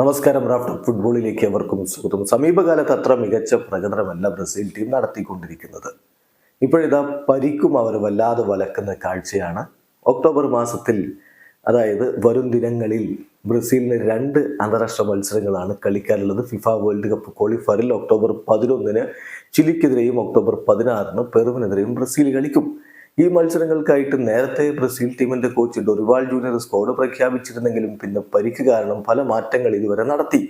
നമസ്കാരം റാഫ്റ്റർ ഫുട്ബോളിലേക്ക് അവർക്കും സ്വാഗതം. സമീപകാലത്ത് അത്ര മികച്ച പ്രകടനമല്ല ബ്രസീൽ ടീം നടത്തിക്കൊണ്ടിരിക്കുന്നത്. ഇപ്പോഴിതാ പരിക്കും അവർ വല്ലാതെ വലക്കുന്ന കാഴ്ചയാണ്. ഒക്ടോബർ മാസത്തിൽ അതായത് വരും ദിനങ്ങളിൽ ബ്രസീലിന് രണ്ട് അന്താരാഷ്ട്ര മത്സരങ്ങളാണ് കളിക്കാനുള്ളത്. ഫിഫ വേൾഡ് കപ്പ് ക്വാളിഫയറിൽ ഒക്ടോബർ പതിനൊന്നിന് ചിലിക്കെതിരെയും ഒക്ടോബർ പതിനാറിന് പെറുവിനെതിരെയും ബ്രസീൽ കളിക്കും. ഈ മത്സരങ്ങൾക്കായിട്ട് നേരത്തെ ബ്രസീൽ ടീമിന്റെ കോച്ച് ഡൊറിവാൾ ജൂനിയർ സ്ക്വാഡ് പ്രഖ്യാപിച്ചിരുന്നെങ്കിലും പിന്നെ പരിക്ക് കാരണം പല മാറ്റങ്ങൾ ഇതുവരെ നടത്തി.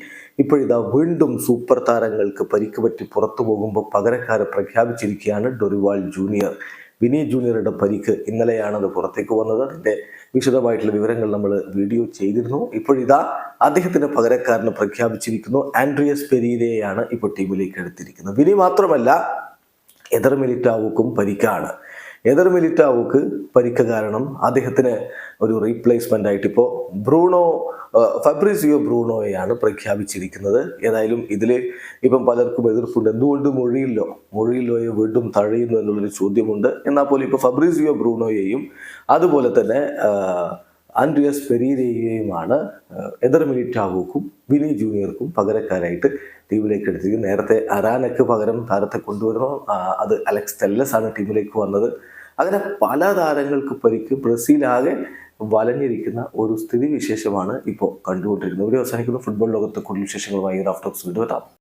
ഇപ്പോഴിതാ വീണ്ടും സൂപ്പർ താരങ്ങൾക്ക് പരിക്ക് പറ്റി പുറത്തു പോകുമ്പോൾ പകരക്കാരെ പ്രഖ്യാപിച്ചിരിക്കുകയാണ് ഡൊറിവാൾ ജൂനിയർ. വിനി ജൂനിയറുടെ പരിക്ക് ഇന്നലെയാണ് അത് പുറത്തേക്ക് വന്നത്. അതിന്റെ വിശദമായിട്ടുള്ള വിവരങ്ങൾ നമ്മൾ വീഡിയോ ചെയ്തിരുന്നു. ഇപ്പോഴിതാ അദ്ദേഹത്തിന് പകരക്കാരന് പ്രഖ്യാപിച്ചിരിക്കുന്നു. ആൻഡ്രിയസ് പെരീരയെയാണ് ഇപ്പോൾ ടീമിലേക്ക് എടുത്തിരിക്കുന്നത്. വിനി മാത്രമല്ല എതിർ മിലിറ്റാവുക്കും പരിക്കാണ്. എതിർ മിലിറ്റാവുക്ക് പരിക്ക് കാരണം അദ്ദേഹത്തിന് ഒരു റീപ്ലേസ്മെന്റ് ആയിട്ട് ഇപ്പോൾ ബ്രൂണോ ഫബ്രിസിയോ ബ്രൂണോയെയാണ് പ്രഖ്യാപിച്ചിരിക്കുന്നത്. ഏതായാലും ഇതിൽ ഇപ്പം പലർക്കും എതിർപ്പുണ്ട്. എന്തുകൊണ്ട് മൊഴിയില്ലോ? മൊഴിയില്ലോയെ വീണ്ടും തഴയുന്നു എന്നുള്ളൊരു ചോദ്യമുണ്ട്. എന്നാൽ പോലും ഇപ്പോൾ ഫബ്രിസിയോ ബ്രൂണോയെയും അതുപോലെ തന്നെ ആൻഡ്രിയസ് പെരീരയെയുമാണ് എതിർ മിലിറ്റാവുക്കും വിനി ജൂനിയർക്കും പകരക്കാരായിട്ട് ടീമിലേക്ക് എടുത്തിരിക്കുന്നത്. നേരത്തെ അരാനക്ക് പകരം താരത്തെ കൊണ്ടുവരുന്നു. അത് അലക്സ് ടെല്ലസ് ആണ് ടീമിലേക്ക് വന്നത്. അങ്ങനെ പല താരങ്ങൾക്ക് പരിക്ക് ബ്രസീലാകെ വലഞ്ഞിരിക്കുന്ന ഒരു സ്ഥിതിവിശേഷമാണ് ഇപ്പോൾ കണ്ടുകൊണ്ടിരിക്കുന്നത്. ഇവിടെ അവസാനിക്കുന്ന. ഫുട്ബോൾ ലോകത്തെ കൂടുതൽ വിശേഷങ്ങളുമായി റാഫ്റ്റോക്സ് വീണ്ടും എത്താം.